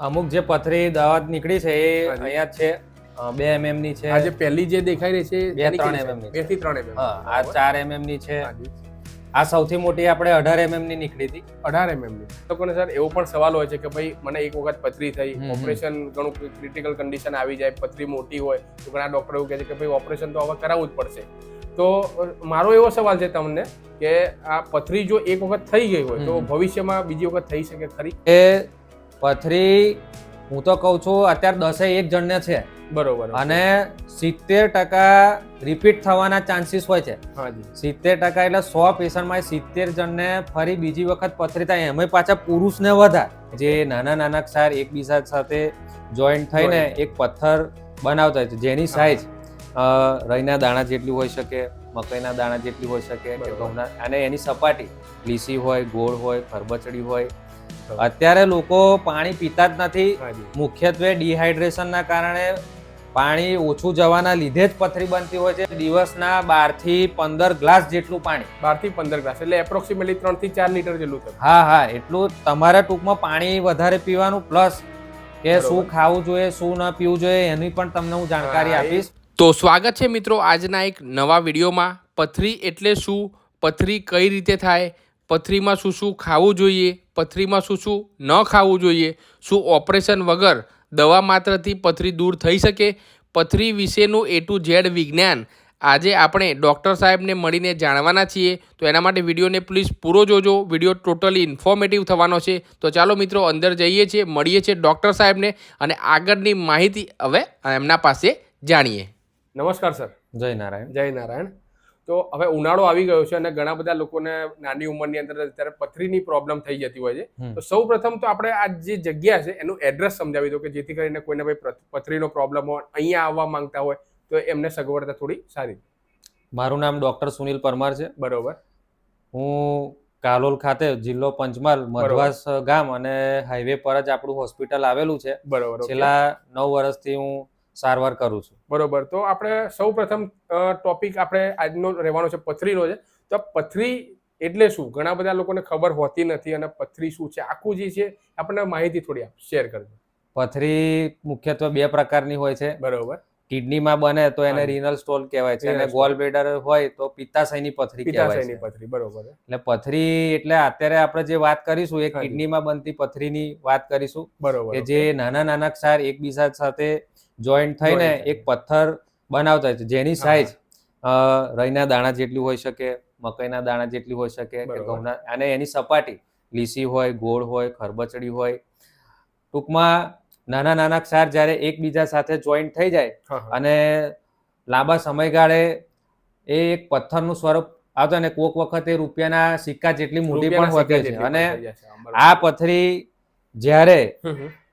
અમુક જે પથરી દાવત નીકળી છે એ અહીંયા છે. બે એમએમની છે. આજે પહેલી જે દેખાઈ રહી છે બે ત્રણ MM ની બેથી ત્રણ એમએમ હા આ ચાર એમએમની છે. આ સૌથી મોટી આપણે અઢાર એમએમની નીકળી હતી. અઢાર એમએમની. લોકોને સર એવો પણ સવાલ હોય છે કે ભાઈ મને એક વખત પથરી થઈ. ઓપરેશન ઘણું ક્રિટિકલ કન્ડિશન આવી જાય પથરી મોટી હોય તો ઘણા ડોક્ટર એવું કહે છે કે ભાઈ ઓપરેશન તો હવે કરાવવું જ પડશે. તો મારો એવો સવાલ છે તમને કે આ પથરી જો એક વખત થઈ ગઈ હોય તો ભવિષ્યમાં બીજી વખત થઈ શકે ખરી? એ પથરી હું તો કહું છું અત્યારે દસે એક જણને છે. બરોબર અને સિત્તેર ટકા રિપીટ થવાના ચાન્સીસ હોય છે. સિત્તેર ટકા એટલે સો પેશન્ટમાં સિત્તેર જણને ફરી બીજી વખત પથરી થાય. એમાં પાછા પુરુષને વધારે. જે નાના નાના ક્ષાર એકબીજા સાથે જોઈન્ટ થઈને એક પથ્થર બનાવતા હોય છે. જેની સાઇઝ રઈના દાણા જેટલી હોઈ શકે મકાઈના દાણા જેટલી હોઈ શકે કે ઘઉંના અને એની સપાટી લીસી હોય ગોળ હોય ખરબચડી હોય. અત્યારે લોકો પાણી પીતા જ નથી. મુખ્યત્વે ડિહાઇડ્રેશનના કારણે પાણી ઓછું જવાના લીધે જ પથરી બનતી હોય છે. દિવસના બારથી પંદર ગ્લાસ જેટલું પાણી. બારથી પંદર ગ્લાસ એટલે એપ્રોક્સિમેટલી ત્રણથી ચાર લીટર જેટલું હા હા એટલું તમારે ટૂંકમાં પાણી વધારે પીવાનું પ્લસ કે શું ખાવું જોઈએ શું ન પીવું જોઈએ એની પણ તમને હું જાણકારી આપીશ. તો સ્વાગત છે મિત્રો આજના એક નવા વિડીયોમાં. પથરી એટલે શું? પથરી કઈ રીતે થાય? પથરીમાં શું શું ખાવું જોઈએ પથરીમાં શું શું ન ખાવું જોઈએ શું ઓપરેશન વગર દવા માત્રથી પથરી દૂર થઈ શકે? પથરી વિશેનું એ ટુ ઝેડ વિજ્ઞાન આજે આપણે ડૉક્ટર સાહેબને મળીને જાણવાના છીએ. તો એના માટે વિડીયોને પ્લીઝ પૂરો જોજો. વીડિયો ટોટલી ઇન્ફોર્મેટિવ થવાનો છે. તો ચાલો મિત્રો અંદર જઈએ છીએ મળીએ છીએ ડૉક્ટર સાહેબને અને આગળની માહિતી હવે એમના પાસે જાણીએ. નમસ્કાર સર. જય નારાયણ. જય નારાયણ. તો હવે ઉનાળો આવી ગયો છે અને ઘણા બધા લોકોને નાની ઉંમરની અંદર અત્યારે પથરીની પ્રોબ્લેમ થઈ જતી હોય છે. તો સૌ પ્રથમ તો આપણે આ જે જગ્યા છે એનું એડ્રેસ સમજાવી દો કે જેથી કરીને કોઈને ભાઈ પથરીનો પ્રોબ્લેમ હોય અહીંયા આવવા માંગતા હોય તો એમને સગવડતા થોડી સારી. મારું નામ ડોક્ટર સુનિલ પરમાર છે. બરોબર. હું કાલોલ ખાતે જિલ્લો પંચમહાલ મધવાસ ગામ અને હાઈવે પર જ આપણું હોસ્પિટલ આવેલું છે. બરોબર છેલ્લા નવ વર્ષથી હું સારવાર કરું છું. બરોબર. તો આપણે સૌ પ્રથમ ટોપિક આપણે આજનો રહેવાનો છે પથરીનો છે. તો પથરી એટલે શું? ઘણા બધા લોકોને ખબર હોતી નથી અને પથરી શું છે? આખું જે છે આપણને માહિતી થોડી શેર કરજો. પથરી મુખ્યત્વે બે પ્રકારની હોય છે. બરોબર. કિડનીમાં બને તો એને રિનલ સ્ટોન કહેવાય છે. અને ગોલ બ્લેડર હોય તો પિત્તાશયની પથરી કહેવાય છે. પથરી બરોબર. એટલે પથરી એટલે અત્યારે આપણે જે વાત કરીશું એ કિડનીમાં બનતી પથરીની વાત કરીશું. બરોબર કે જે નાના નાના ક્ષાર એકબીજા સાથે જોઈન્ટ થઈને એક પથ્થર બનાવતા હોય છે જેની સાઈઝ રઈના દાણા જેટલી હોઈ શકે મકાઈના દાણા જેટલી હોઈ શકે કે ઘઉંના અને એની સપાટી લીસી હોય ગોળ હોય ખરબચડી હોય ટૂંકમાં નાના નાના ક્ષાર જ્યારે એકબીજા સાથે જોઈન્ટ થઈ જાય. અને લાંબા સમયગાળે એ એક પથ્થરનું સ્વરૂપ આવતો અને કોક વખત એ રૂપિયાના સિક્કા જેટલી મોટી પણ હોતી છે અને. આ પથરી જ્યારે.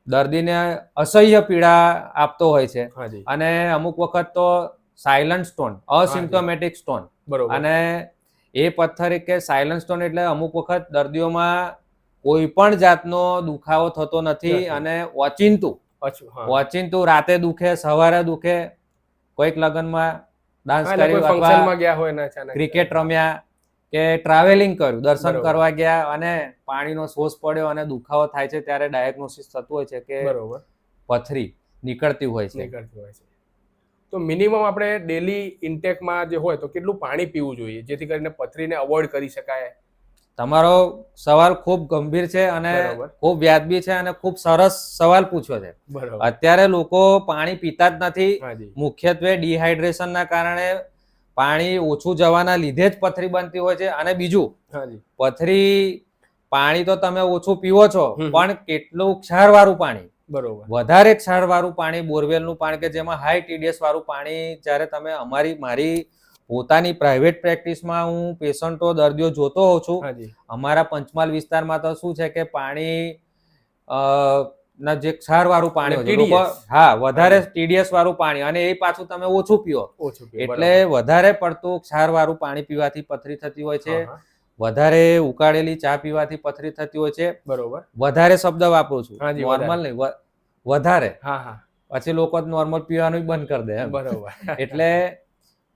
દર્દીને અસહ્ય પીડા આપતો હોય છે. અને અમુક વખત તો સાયલન્ટ સ્ટોન અસિમ્ટોમેટિક સ્ટોન અને એ પથ્થર કે સાયલન્ટ સ્ટોન એટલે અમુક વખત દર્દીઓમાં કોઈ પણ જાતનો દુખાવો થતો નથી. અને ઓચિંતું. ઓચિંતું રાતે દુખે સવારે દુખે કોઈક લગ્નમાં ડાન્સ કર્યું ક્રિકેટ રમ્યા કે ટ્રાવેલિંગ કર્યું દર્શન કરવા ગયા અને પાણીનો સોસ પડ્યો અને દુખાવો થાય છે ત્યારે ડાયગ્નોસિસ થતું હોય છે કે બરોબર. પથરી નીકળતી હોય છે. નીકળતી હોય છે. તો મિનિમમ આપણે ડેલી ઇન્ટેકમાં જે હોય તો કેટલું પાણી પીવું જોઈએ જેથી કરીને પથરીને અવોઇડ કરી શકાય? તમારો સવાલ ખૂબ ગંભીર છે અને ખૂબ વ્યાજબી છે અને ખૂબ સરસ સવાલ પૂછ્યો છે. અત્યારે લોકો પાણી પીતા જ નથી. મુખ્યત્વે ડિહાઇડ્રેશનના કારણે પાણી ઓછું જવાના લીધે જ પથરી બનતી હોય છે. અને બીજું પથરી પાણી તો તમે ઓછું પીવો છો પણ કેટલું ક્ષારવાળું પાણી? બરોબર. વધારે ક્ષારવાળું પાણી બોરવેલનું પાણી કે જેમાં હાઈ ટીડીએસ વાળું પાણી જ્યારે તમે અમારી મારી પોતાની પ્રાઇવેટ પ્રેક્ટિસમાં હું પેશન્ટો દર્દીઓ જોતો હોઉં છું અમારા પંચમહાલ વિસ્તારમાં તો શું છે કે પાણી અ, ના જે પાણી છે. TDS. લોકો- હા વધારે ટીડીએસ વાળું પાણી અને એ પાછું તમે ઓછું પીઓ. એટલે વધારે પડતું ક્ષારવાળું પાણી પીવાથી પથરી થતી હોય છે. વધારે ઉકાળેલી ચા પીવાથી પથરી થતી હોય છે. બરોબર. વધારે શબ્દ વાપરું છું. નોર્મલ નહીં વધારે. હા હા. પછી લોકો નોર્મલ પીવાનું બંધ કરી દે બરોબર. એટલે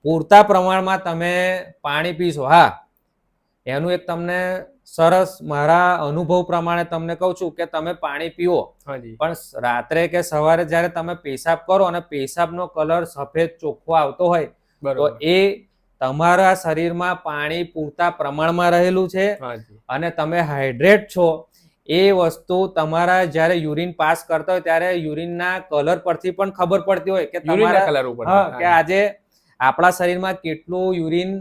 પૂરતા પ્રમાણમાં તમે પાણી પીશો. હા. એનું એક તમને સરસ. મારા અનુભવ પ્રમાણે તમને કહું છું કે તમે પાણી પીવો. પણ રાત્રે કે સવારે જ્યારે તમે પેશાબ કરો અને પેશાબનો કલર સફેદ ચોખ્ખો આવતો હોય તો એ તમારા શરીરમાં પાણી પૂરતા પ્રમાણમાં રહેલું છે અને તમે હાઇડ્રેટ છો. એ વસ્તુ તમારા જ્યારે યુરિન પાસ કરતા હોય ત્યારે યુરિનના કલર પરથી પણ ખબર પડતી હોય કે તમારા કલર ઉપર કે આજે આપણા શરીરમાં કેટલું યુરિન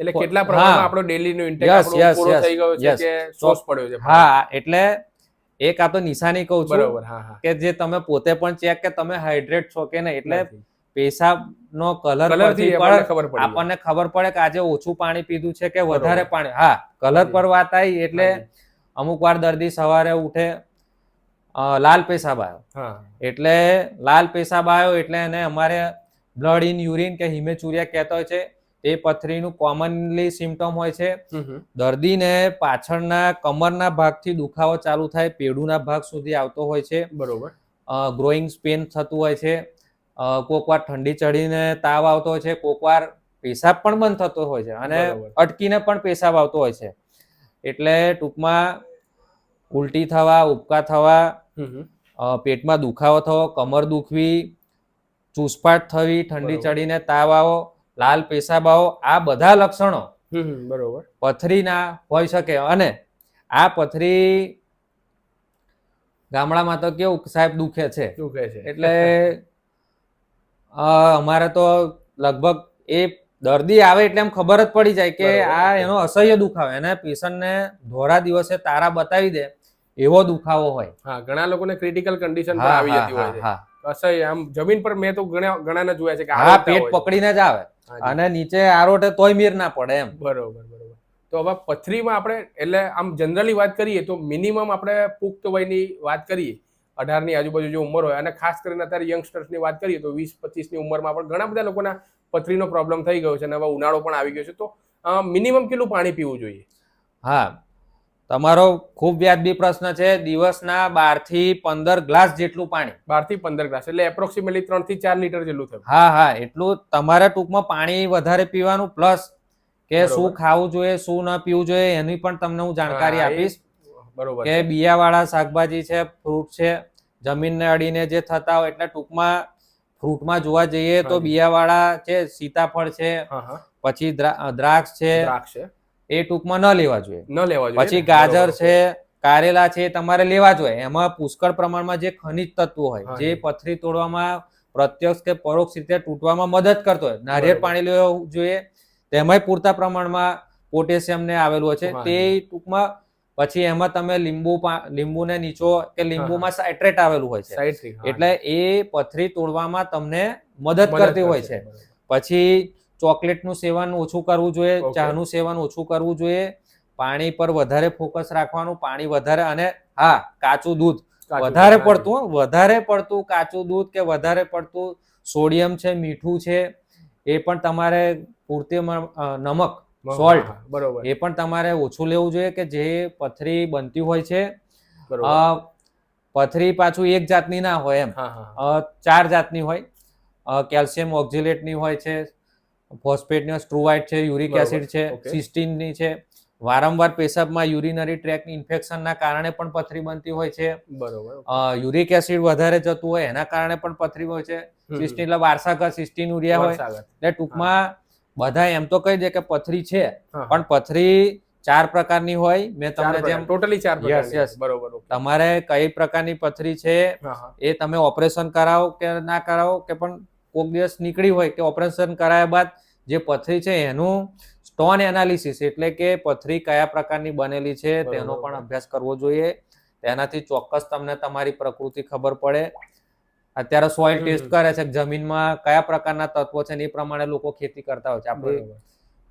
એટલે કેટલા પ્રમાણમાં આપણો ડેલી નો ઇન્ટેક આપણો પૂરો થઈ ગયો છે કે શોષ પડ્યો છે? હા એટલે એક આ તો નિશાની કહું છું બરોબર હા હા. કે જે તમે પોતે પણ ચેક કે તમે હાઇડ્રેટ છો કે નહીં એટલે પેશાબ નો કલર આપણને ખબર પડી આપણને ખબર પડે કે આજે ઓછું પાણી પીધું છે કે વધારે પાણી. હા કલર પર વાત આવી એટલે અમુક વાર દર્દી સવારે ઉઠે લાલ પેશાબ આવ્યો હા. એટલે લાલ પેશાબ આવ્યો એટલે એને અમારે બ્લડ ઇન યુરિન કે હિમેચુરિયા કહેતો હોય છે. એ પથરીનું કોમનલી સિમ્ટમ હોય છે. દર્દીને પાછળના કમરના ભાગથી દુખાવો ચાલુ થાય પેડુના ભાગ સુધી આવતો હોય છે. બરોબર. ગ્રોઈંગ પેન થતું હોય છે. કોકવાર ઠંડી ચડીને તાવ આવતો હોય છે કોકવાર પેશાબ પણ બંધ થતો હોય છે અને અટકીને પણ પેશાબ આવતો હોય છે. એટલે ટૂંકમાં ઉલટી થવા ઉબકા થવા પેટમાં દુખાવો થવો કમર દુખવી ચૂસપાટ થવી ઠંડી ચડીને તાવ આવો લાલ પેશાબાઓ આ બધા લક્ષણો. બરોબર. પથરીના હોઈ શકે. અને આ પથરી ગામડામાં તો કેવું સાહેબ દુખે છે. દુખે છે. એટલે અમારે તો લગભગ એ દર્દી આવે એટલે એમ ખબર જ પડી જાય કે આ એનો અસહ્ય દુખાવો. એને પેશન્ટને ધોરા દિવસે તારા બતાવી દે એવો દુખાવો હોય. હા ઘણા લોકોને ક્રિટિકલ કન્ડિશન પર આવી જતી હોય છે. અસહ્ય આમ જમીન પર મેં તો ઘણા ઘણાને જોયા છે કે હા પેટ પકડીને જ આવે. અને નીચે આરોટે તોય મીર ના પડે એમ. બરોબર બરોબર. તો હવે પથરીમાં આપણે એટલે આમ જનરલી વાત કરીએ તો મિનિમમ આપણે પુખ્ત વયની વાત કરીએ અઢારની આજુબાજુ જે ઉંમર હોય અને ખાસ કરીને અત્યારે યંગસ્ટર્સની વાત કરીએ તો વીસ પચીસની ઉંમરમાં પણ ઘણા બધા લોકોના પથરીનો પ્રોબ્લેમ થઈ ગયો છે અને હવે ઉનાળો પણ આવી ગયો છે. તો મિનિમમ કેટલું પાણી પીવું જોઈએ? હા તમારો ખૂબ વ્યાજબી પ્રશ્ન છે. દિવસના બારથી પંદર ગ્લાસ જેટલું પાણી. બારથી પંદર ગ્લાસ એટલે એપ્રોક્સિમેટલી ત્રણથી ચાર લીટર જેટલું થયું. હા હા એટલું તમારે ટૂંકમાં પાણી વધારે પીવાનું પ્લસ કે શું ખાવું જોઈએ શું ન પીવું જોઈએ એની પણ તમને હું જાણકારી આપીશ. બરોબર કે. બિયાવાળા શાકભાજી છે ફ્રૂટ છે જમીનને અડીને જે થતા હોય એટલે ટૂંકમાં ફ્રૂટમાં જોવા જઈએ તો. બિયાવાળા છે સીતાફળ છે પછી દ્રાક્ષ છે દ્રાક્ષ છે. એ ટૂંકમાં ન લેવા જોઈએ. ન લેવા જોઈએ પછી ગાજર છે કારેલા છે તમારે લેવા જોઈએ. એમાં પુષ્કળ પ્રમાણમાં જે ખનિજ તત્વો હોય જે પથરી તોડવામાં પ્રત્યક્ષ કે પરોક્ષ રીતે તૂટવામાં મદદ કરતો હોય. નારિયેળ પાણી લેવું જોઈએ તેમાંય પૂરતા પ્રમાણમાં પોટેશિયમ ને આવેલું હોય છે. તે ટૂંકમાં પછી એમાં તમે લીંબુ લીંબુ લીંબુને નીચો કે લીંબુમાં સાઇટ્રેટ આવેલું હોય છે. એટલે એ પથરી તોડવામાં તમને મદદ કરતી હોય છે. પછી ચોકલેટનું સેવન ઓછું કરવું જોઈએ. ચાનું સેવન ઓછું કરવું જોઈએ પાણી પર વધારે ફોકસ રાખવાનું પાણી વધારે અને હા કાચું દૂધ. વધારે પડતું વધારે પડતું કાચું દૂધ કે વધારે પડતું સોડિયમ છે મીઠું છે એ પણ તમારે પૂરતી નમક સોલ્ટ બરોબર. એ પણ તમારે ઓછું લેવું જોઈએ કે જે પથરી બનતી હોય છે. પથરી પાછું એક જાતની ના હોય એમ. ચાર જાતની હોય. કેલ્શિયમ ઓક્ઝિલેટની હોય છે ફોસ્ફેટની સ્ટ્રુવાઇટ છે યુરિક એસિડ છે. સિસ્ટીનની છે. વારંવાર પેશાબમાં યુરિનરી ટ્રેકની ઇન્ફેક્શનના કારણે પણ પથરી બનતી હોય છે. બરોબર. યુરિક એસિડ વધારે જતું હોય એના કારણે પણ પથરી હોય છે. સિસ્ટીન એટલે વારસાગત સિસ્ટીન ઉરિયા હોય. એટલે ટૂંકમાં બધા એમ તો કહી દે કે પથરી છે પણ પથરી ચાર પ્રકારની હોય. મેં તમને જેમ ટોટલી ચાર યસ યસ બરોબર તમારે કઈ પ્રકારની પથરી છે એ તમે ઓપરેશન કરાવો કે ના કરાવો કે પણ કોઈક દિવસ નીકળી હોય કે ઓપરેશન કરાયા બાદ જે પથરી છે એનું સ્ટોન એનાલિસિસ એટલે કે પથરી કયા પ્રકારની બનેલી છે તેનો પણ અભ્યાસ કરવો જોઈએ. તેનાથી ચોક્કસ તમને તમારી પ્રકૃતિ ખબર પડે. અત્યારે સોઇલ ટેસ્ટ કરે છે જમીનમાં કયા પ્રકારના તત્વો છે એ પ્રમાણે લોકો ખેતી કરતા હોય છે. આપણે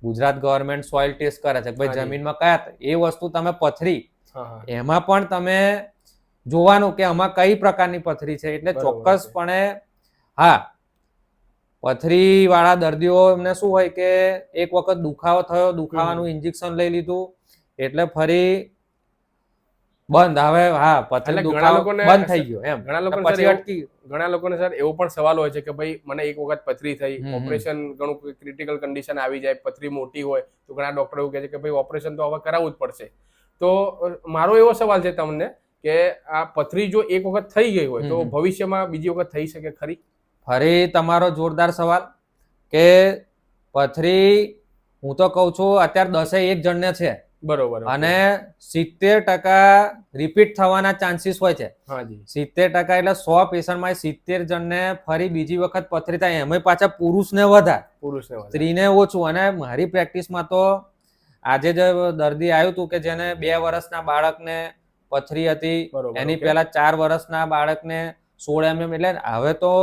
ગુજરાત ગવર્મેન્ટ સોઇલ ટેસ્ટ કરે છે ભાઈ જમીનમાં કયા એ વસ્તુ તમે પથરી એમાં પણ તમે જોવાનું કે આમાં કઈ પ્રકારની પથરી છે. એટલે. ચોક્કસપણે હા પથરી વાળા દર્દીઓ એમને શું હોય કે એક વખત દુખાવો થયો દુખાવાનું ઇન્જેક્શન લઈ લીધું એટલે ફરી બંધ. હવે હા પથરી દુખાવો બંધ થઈ ગયો એમ. ઘણા લોકોને પછી અટકી ઘણા લોકોને સર એવો પણ સવાલ હોય છે કે ભાઈ મને એક વખત પથરી થઈ. ઓપરેશન ઘણું ક્રિટિકલ કન્ડિશન આવી જાય પથરી મોટી હોય તો ઘણા ડોક્ટર એવું કહે છે કે ભાઈ ઓપરેશન તો હવે કરાવવું જ પડશે. તો મારો એવો સવાલ છે તમને કે આ પથરી જો એક વખત થઈ ગઈ હોય તો. ભવિષ્યમાં બીજી વખત થઈ શકે ખરી? ફરી તમારો જોરદાર સવાલ કે પથરી હું તો કહું છું અત્યારે દસે એક જણને છે. બરોબર અને સિત્તેર ટકા રિપીટ થવાના ચાન્સીસ હોય છે. સિત્તેર ટકા એટલે સો પેશન્ટમાં સિત્તેર જણને ફરી બીજી વખત પથરી થાય. એમાં પાછા પુરુષને વધારે. પુરુષને. સ્ત્રીને ઓછું. અને મારી પ્રેક્ટિસમાં તો આજે જે દર્દી આવ્યું હતું કે જેને બે વર્ષના બાળકને પથરી હતી. એની. પહેલા ચાર વર્ષના બાળકને સોળ એમએમ. એટલે હવે તો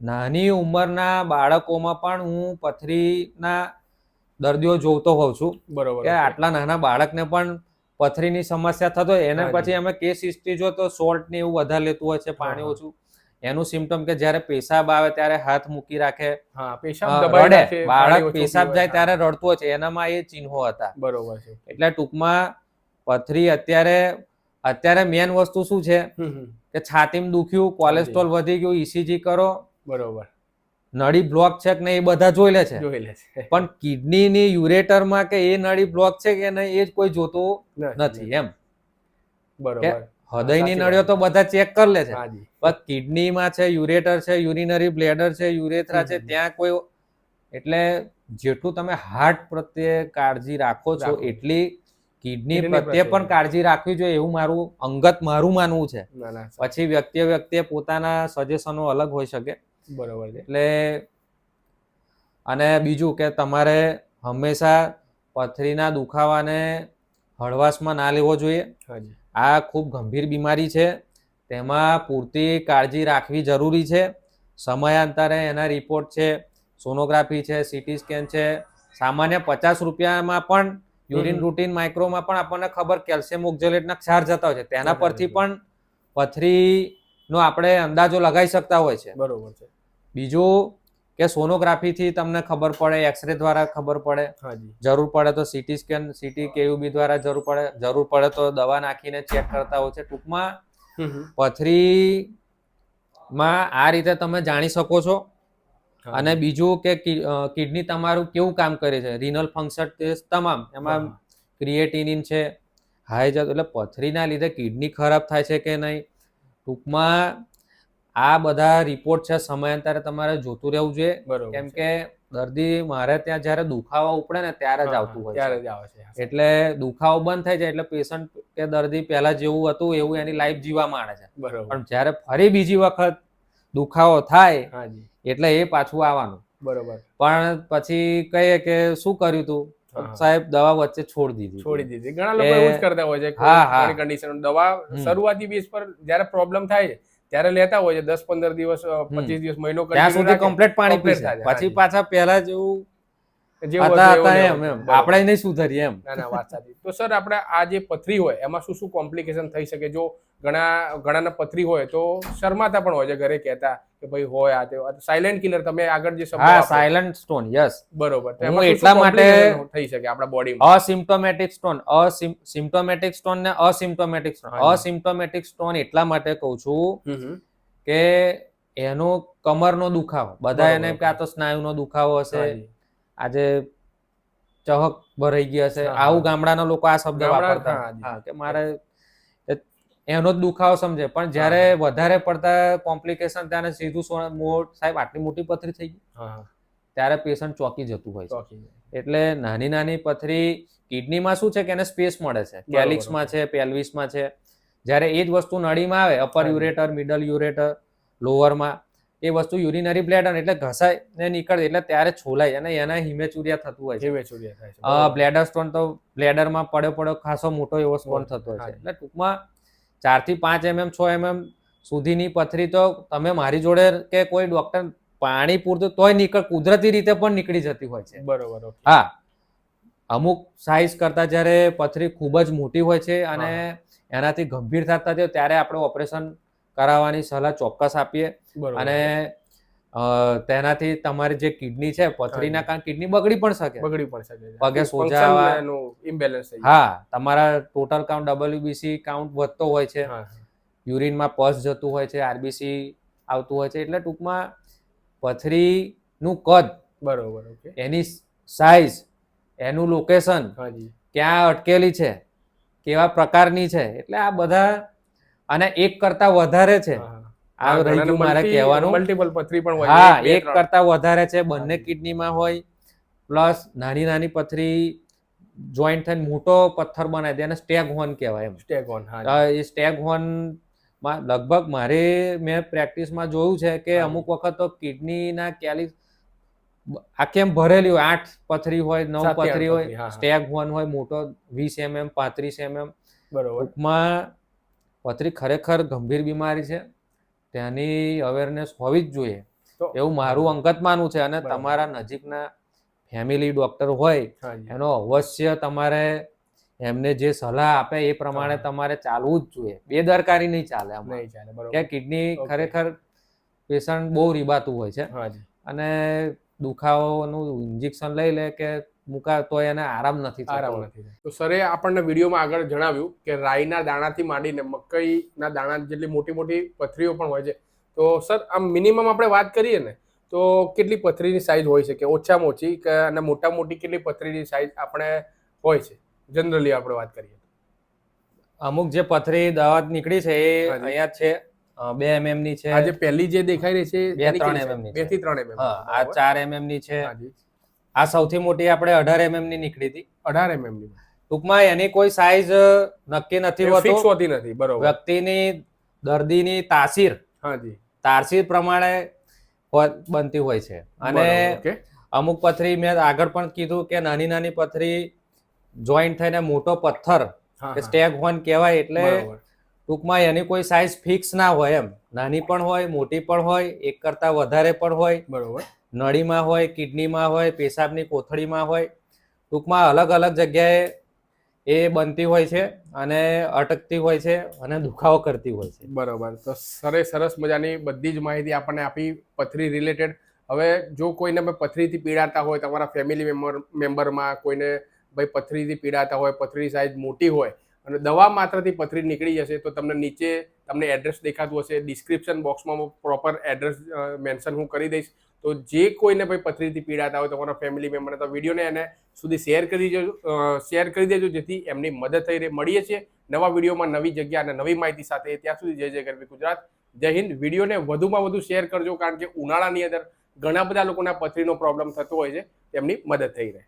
નાની ઉંમરના બાળકોમાં પણ હું પથરીના દર્દીઓ જોતો હોઉં છું બરોબર કે આટલા નાના બાળકને પણ પથરીની સમસ્યા થતો હોય. એને પછી અમે કેસ હિસ્ટ્રી જો તો સોલ્ટ ને એવું વધારે લેતું હોય છે પાણી ઓછું. એનું સિમ્ટમ કે જ્યારે પેશાબ આવે ત્યારે હાથ મૂકી રાખે. રડે. બાળક પેશાબ જાય ત્યારે રડતું હોય છે. એનામાં એ ચિહ્નો હતા. બરોબર છે. એટલે ટૂંકમાં પથરી અત્યારે અત્યારે મેન વસ્તુ શું છે. કે છાતીમાં દુખ્યું કોલેસ્ટ્રોલ વધી ગયું ઈસીજી કરો બરોબર. નળી બ્લોક છે કે નહીં એ બધા જોઈ લે છે. જોઈ લે છે. પણ કિડનીની યુરેટરમાં કે એ નળી બ્લોક છે કે નહીં એ જ કોઈ જોતો નથી એમ. બરોબર. હૃદયની નળીઓ તો બધા ચેક કરી લે છે. પણ કિડનીમાં છે યુરેટર છે યુરિનરી બ્લેડર છે યુરેથ્રા છે ત્યાં કોઈ એટલે જેટલું તમે હાર્ટ પ્રત્યે કાળજી રાખો છો એટલી કિડની કિડની પ્રત્યે પણ કાળજી રાખવી જોઈએ એવું મારું અંગત મારું માનવું છે. પછી વ્યક્તિએ વ્યક્તિએ પોતાના સજેશનો અલગ હોઈ શકે. બરોબર છે. એટલે અને બીજું કે તમારે હંમેશા પથરીના દુખાવાને હળવાશમાં ના લેવો જોઈએ. આ ખૂબ ગંભીર બીમારી છે. તેમાં પૂરતી કાળજી રાખવી જરૂરી છે. સમયાંતરે એના રિપોર્ટ છે સોનોગ્રાફી છે સીટી સ્કેન છે. સામાન્ય પચાસ રૂપિયામાં પણ યુરિન. રૂટીન માઇક્રોમાં પણ આપણને ખબર કેલ્શિયમ ઓક્ઝેલેટના ક્ષાર જતા હોય છે. તેના પરથી. પણ પથરીનો આપણે અંદાજો લગાવી શકતા હોય છે. બરોબર છે. બીજું કે સોનોગ્રાફીથી તમને ખબર પડે એક્સરે દ્વારા ખબર પડે. જરૂર પડે તો સીટી સ્કેન સીટી કેયુબી દ્વારા જરૂર પડે જરૂર પડે તો દવા નાખીને ચેક કરતા હોય છે. ટૂંકમાં પથરી માં આ રીતે તમે જાણી શકો છો. અને બીજું કે કિડની તમારું કેવું કામ કરે છે? રિનલ ફંક્શન ટેસ્ટ તમામ એમાં ક્રિએટિનિન છે હાઈ એટલે પથરીના લીધે કિડની ખરાબ થાય છે કે નહીં? ટૂંકમાં આ બધા રિપોર્ટ છે સમયાંતરે તમારે જોતું રહેવું જોઈએ. કેમ કે દર્દી મારે ત્યાં જ્યારે દુખાવા ઉપડે ને ત્યારે જ આવતું હોય ત્યારે જ આવે છે એટલે દુખાવો બંધ થઈ જાય એટલે પેશન્ટ કે દર્દી પહેલા જેવું હતું એવું એની લાઈફ જીવા માંડે છે. પણ જ્યારે ફરી બીજી વખત દુખાવો થાય એટલે એ પાછું આવવાનું. બરોબર. પણ પછી કહીએ કે શું કર્યું તું? સાહેબ દવા વચ્ચે છોડી દીધી છોડી દીધી. ઘણા લોકો એવું જ કરતા હોય છે હા, હા. કન્ડિશન દવા શરૂઆતી બેઝ પર જ્યારે પ્રોબ્લેમ થાય છે ત્યારે લેતા હોય છે દસ પંદર દિવસ પચીસ દિવસ મહિનો ત્યાં સુધી કમ્પ્લીટ પાણી પીશે. પછી પાછા પહેલા જેવું આપણે નહીં સુધરીએ એમ. ના ના વાત સાચી. તો સર આપણે આ જે પથરી હોય એમાં શું શું કોમ્પ્લિકેશન થઈ શકે? જો ઘણા ઘણાના પથરી હોય તો શરમાતા પણ હોય છે ઘરે કહેતા કે ભાઈ હોય આ તે. સાયલેન્ટ કિલર તમે આગળ જે શબ્દ હા સાયલન્ટ સ્ટોન યસ બરોબર. તો એમાં એટલા માટે- થઈ શકે આપણા બોડીમાં અસિમ્ટોમેટિક સ્ટોન અસિમ્ટોમેટિક સ્ટોન ને અસિમ્ટોમેટિક સ્ટોન હાજી. સ્ટોન એટલા માટે કહું છું કે એનો કમરનો દુખાવો. બધા એને. કે આ તો સ્નાયુનો દુખાવો હશે. આજે ચહક ભરાઈ ગઈ હશે. આવું ગામડાના લોકો આ શબ્દ વાપરતા. કે મારે એનો જ દુખાવો સમજે. પણ જ્યારે વધારે પડતા કોમ્પ્લિકેશન ત્યારે સીધું સો- મો- સાહેબ આટલી મોટી પથરી થઈ ગઈ. ત્યારે પેશન્ટ ચોકી જતું હોય છે. એટલે નાની નાની પથરી કિડનીમાં શું છે કે એને સ્પેસ મળે છે. કેલિક્સમાં છે. પેલ્વિસમાં છે. જ્યારે એ જ વસ્તુ નળીમાં આવે અપર યુરેટર મિડલ યુરેટર લોઅરમાં એ વસ્તુ યુરિનરી બ્લેડર એટલે ઘસાય ને નીકળે એટલે ત્યારે છોલાય અને એના હિમેચુરિયા થતું હોય છે. જે થાય છે. બ્લેડર સ્ટોન તો બ્લેડરમાં પડ્યો પડ્યો ખાસો મોટો એવો સ્ટોન થતો હોય છે. એટલે ટૂંકમાં ચારથી પાંચ એમએમ છ એમએમ સુધીની પથરી તો તમે મારી જોડે કે કોઈ ડોક્ટર પાણી પૂરતું તોય નીકળ કુદરતી રીતે પણ નીકળી જતી હોય છે. બરોબર હા. અમુક સાઇઝ કરતા જ્યારે પથરી ખૂબ જ મોટી હોય છે અને એનાથી ગંભીર થતા ત્યારે આપણે ઓપરેશન કરાવવાની સલાહ ચોક્કસ આપીએ. અને તેનાથી તમારી જે કિડની છે પથરીના કારણે કિડની બગડી પણ શકે. બગડી પણ શકે પગે Function સોજા ઇમ્બેલેન્સ હા તમારા ટોટલ કાઉન્ટ ડબલ્યુબીસી કાઉન્ટ વધતો હોય છે. યુરિનમાં પસ જતું હોય છે આરબીસી આવતું હોય છે એટલે ટૂંકમાં પથરીનું કદ બરોબર એની સાઇઝ એનું લોકેશન ક્યાં અટકેલી છે કેવા પ્રકારની છે એટલે આ બધા અને એક કરતા વધારે છે. આ રહી ગયું મારે કહેવાનું. મલ્ટીપલ પથરી પણ હોય. હા એક કરતા વધારે છે બંને કિડનીમાં હોય. પ્લસ નાની નાની પથરી જોઈન્ટ થઈને મોટો પથ્થર બનાવી દે એને સ્ટેગ હોર્ન કહેવાય એમ. સ્ટેગ હોર્ન હા. એ સ્ટેગ હોર્નમાં લગભગ મારે મેં પ્રેક્ટિસમાં જોયું છે કે અમુક વખત તો કિડનીના કેલી આખી એમ ભરેલી હોય? આઠ પથરી હોય નવ પથરી હોય. સ્ટેગ હોર્ન હોય મોટો વીસ એમએમ પાંત્રીસ એમએમ. બરોબર. ટૂંકમાં પથરી ખરેખર ગંભીર બીમારી છે. તેની અવેરનેસ હોવી જ જોઈએ. એવું મારું અંગત માનવું છે અને તમારા નજીકના ફેમિલી ડોક્ટર હોય એનો અવશ્ય તમારે એમને જે સલાહ આપે એ પ્રમાણે તમારે ચાલવું જ જોઈએ. બેદરકારી નહીં ચાલે નહીં ચાલે બરોબર. કે કિડની ખરેખર પેશન્ટ બહુ રીબાતું હોય છે. અને દુખાવાનું ઇન્જેક્શન લઈ લે કે મુકા તો એને આરામ નથી આરામ નથી તો સરે આપણને વિડીયોમાં આગળ જણાવ્યું કે રાઈના દાણાથી માંડીને મકઈના દાણા જેટલી મોટી મોટી પથરીઓ પણ હોય છે. તો સર આમ મિનિમમ આપણે વાત કરીએ ને તો કેટલી પથરીની સાઈઝ હોય છે કે ઓછામાં ઓછી કે અને મોટા મોટી કેટલી પથરીની સાઈઝ આપણે હોય છે? જનરલી આપણે વાત કરીએ અમુક જે પથરી દાવત નીકળી છે એ. અહીંયા છે. બે એમએમની છે. આ જે પહેલી જે દેખાઈ રહી છે બે ત્રણ MM ની બેથી ત્રણ એમએમ હા આ ચાર એમએમની છે. હાજી આ સૌથી મોટી આપણે અઢાર એમએમની નીકળી હતી. અઢાર એમએમની. ટૂંકમાં એની કોઈ સાઈઝ નક્કી નથી ફિક્સ હોતી. નથી બરોબર. વ્યક્તિની દર્દીની તાસીર હાજી. તાસીર પ્રમાણે બનતી હોય છે. અને અમુક પથરી મેં આગળ પણ કીધું કે નાની નાની પથરી જોઈન્ટ થઈને મોટો પથ્થર. સ્ટેગ હોર્ન કહેવાય એટલે ટૂંકમાં એની કોઈ સાઈઝ ફિક્સ ના હોય એમ. નાની પણ હોય મોટી પણ હોય એક કરતા વધારે પણ હોય. બરોબર. નળીમાં હોય, કિડનીમાં હોય, પેશાબની કોથળીમાં હોય, ટૂંકમાં અલગ અલગ જગ્યાએ એ બનતી હોય છે અને અટકતી હોય છે અને દુખાવો કરતી હોય છે. બરોબર. તો સરે સરસ મજાની બધી જ માહિતી આપણને આપી પથરી રિલેટેડ હવે જો કોઈને અમે પથરીથી પીડાતા હોય, તમારા ફેમિલી મેમ્બર મેમ્બરમાં કોઈને ભાઈ પથરીથી પીડાતા હોય, પથરી સાઈઝ મોટી હોય અને દવા માત્રથી પથરી નીકળી જશે તો તમને નીચે તમને એડ્રેસ દેખાતું હશે. ડિસ્ક્રિપ્શન બોક્સમાં પ્રોપર એડ્રેસ મેન્શન હું કરી દઈશ. તો જે કોઈને ભાઈ પથરીથી પીડાતા હોય, તમારા ફેમિલી મેમ્બરને તો વિડીયોને એને સુધી શેર કરી દેજો શેર કરી દેજો, જેથી એમની મદદ થઈ રહે, મળીએ છીએ નવા વિડીયોમાં નવી જગ્યા અને નવી માહિતી સાથે. ત્યાં સુધી જય જય ગરવી ગુજરાત. જય હિન્દ. વિડીયોને વધુમાં વધુ શેર કરજો, કારણ કે ઉનાળાની અંદર ઘણા બધા લોકોના પથરીનો પ્રોબ્લેમ થતો હોય છે, તેમની મદદ થઈ રહે.